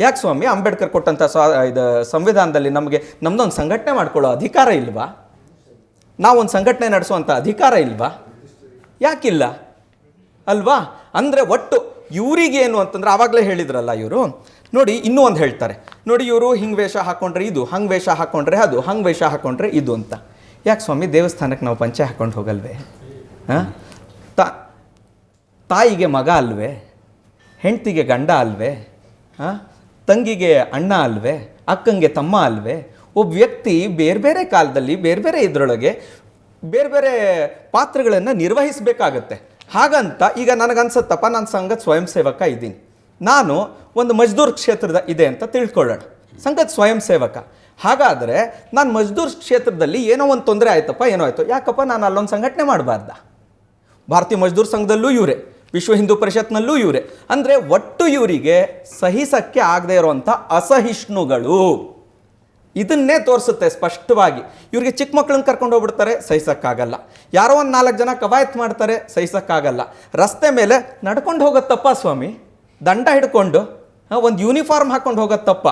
ಯಾಕೆ ಸ್ವಾಮಿ? ಅಂಬೇಡ್ಕರ್ ಕೊಟ್ಟಂಥ ಇದು ಸಂವಿಧಾನದಲ್ಲಿ ನಮಗೆ ನಮ್ದೊಂದು ಸಂಘಟನೆ ಮಾಡ್ಕೊಳ್ಳೋ ಅಧಿಕಾರ ಇಲ್ವಾ? ನಾವೊಂದು ಸಂಘಟನೆ ನಡೆಸುವಂಥ ಅಧಿಕಾರ ಇಲ್ವಾ? ಯಾಕಿಲ್ಲ? ಅಲ್ವಾ? ಅಂದರೆ ಒಟ್ಟು ಇವರಿಗೇನು ಅಂತಂದ್ರೆ ಆವಾಗಲೇ ಹೇಳಿದ್ರಲ್ಲ ಇವರು. ನೋಡಿ, ಇನ್ನೂ ಒಂದು ಹೇಳ್ತಾರೆ. ನೋಡಿ, ಇವರು ಹಿಂಗೆ ವೇಷ ಹಾಕೊಂಡ್ರೆ ಇದು, ಹಂಗೆ ವೇಷ ಹಾಕೊಂಡ್ರೆ ಅದು, ಹಂಗೆ ವೇಷ ಹಾಕೊಂಡ್ರೆ ಇದು ಅಂತ. ಯಾಕೆ ಸ್ವಾಮಿ? ದೇವಸ್ಥಾನಕ್ಕೆ ನಾವು ಪಂಚೆ ಹಾಕ್ಕೊಂಡು ಹೋಗಲ್ವೇ? ಹಾಂ? ತಾಯಿಗೆ ಮಗ ಅಲ್ವೇ? ಹೆಂಡ್ತಿಗೆ ಗಂಡ ಅಲ್ವೇ? ತಂಗಿಗೆ ಅಣ್ಣ ಅಲ್ವೇ? ಅಕ್ಕಂಗೆ ತಮ್ಮ ಅಲ್ವೇ? ಒಬ್ಬ ವ್ಯಕ್ತಿ ಬೇರೆ ಬೇರೆ ಕಾಲದಲ್ಲಿ, ಬೇರೆ ಬೇರೆ ಇದರೊಳಗೆ ಬೇರೆ ಬೇರೆ ಪಾತ್ರಗಳನ್ನು ನಿರ್ವಹಿಸಬೇಕಾಗತ್ತೆ. ಹಾಗಂತ ಈಗ ನನಗನ್ಸುತ್ತಪ್ಪ, ನಾನು ಸಂಘದ ಸ್ವಯಂ ಸೇವಕ ಇದ್ದೀನಿ. ನಾನು ಒಂದು ಮಜ್ದೂರ್ ಕ್ಷೇತ್ರದ ಇದೆ ಅಂತ ತಿಳ್ಕೊಳ್ಳೋಣ. ಸಂಘದ ಸ್ವಯಂ ಸೇವಕ ಹಾಗಾದರೆ ನಾನು ಮಜ್ದೂರ್ ಕ್ಷೇತ್ರದಲ್ಲಿ ಏನೋ ಒಂದು ತೊಂದರೆ ಆಯ್ತಪ್ಪ, ಏನೋ ಆಯಿತು? ಯಾಕಪ್ಪ ನಾನು ಅಲ್ಲೊಂದು ಸಂಘಟನೆ ಮಾಡಬಾರ್ದ? ಭಾರತೀಯ ಮಜ್ದೂರ್ ಸಂಘದಲ್ಲೂ ಇವರೇ. ವಿಶ್ವ ಹಿಂದೂ ಪರಿಷತ್ನಲ್ಲೂ ಇವರೇ. ಅಂದರೆ ಒಟ್ಟು ಇವರಿಗೆ ಸಹಿಸಕ್ಕೆ ಆಗದೆ ಇರುವಂಥ ಅಸಹಿಷ್ಣುಗಳು. ಇದನ್ನೇ ತೋರಿಸುತ್ತೆ ಸ್ಪಷ್ಟವಾಗಿ. ಇವರಿಗೆ ಚಿಕ್ಕ ಮಕ್ಕಳನ್ನ ಕರ್ಕೊಂಡು ಹೋಗ್ಬಿಡ್ತಾರೆ, ಸಹಿಸೋಕ್ಕಾಗಲ್ಲ. ಯಾರೋ ಒಂದು ನಾಲ್ಕು ಜನ ಕವಾಯತ್ ಮಾಡ್ತಾರೆ, ಸಹಿಸೋಕ್ಕಾಗಲ್ಲ. ರಸ್ತೆ ಮೇಲೆ ನಡ್ಕೊಂಡು ತಪ್ಪ ಸ್ವಾಮಿ. ದಂಡ ಹಿಡ್ಕೊಂಡು ಒಂದು ಯೂನಿಫಾರ್ಮ್ ಹಾಕೊಂಡು ಹೋಗತ್ತಪ್ಪ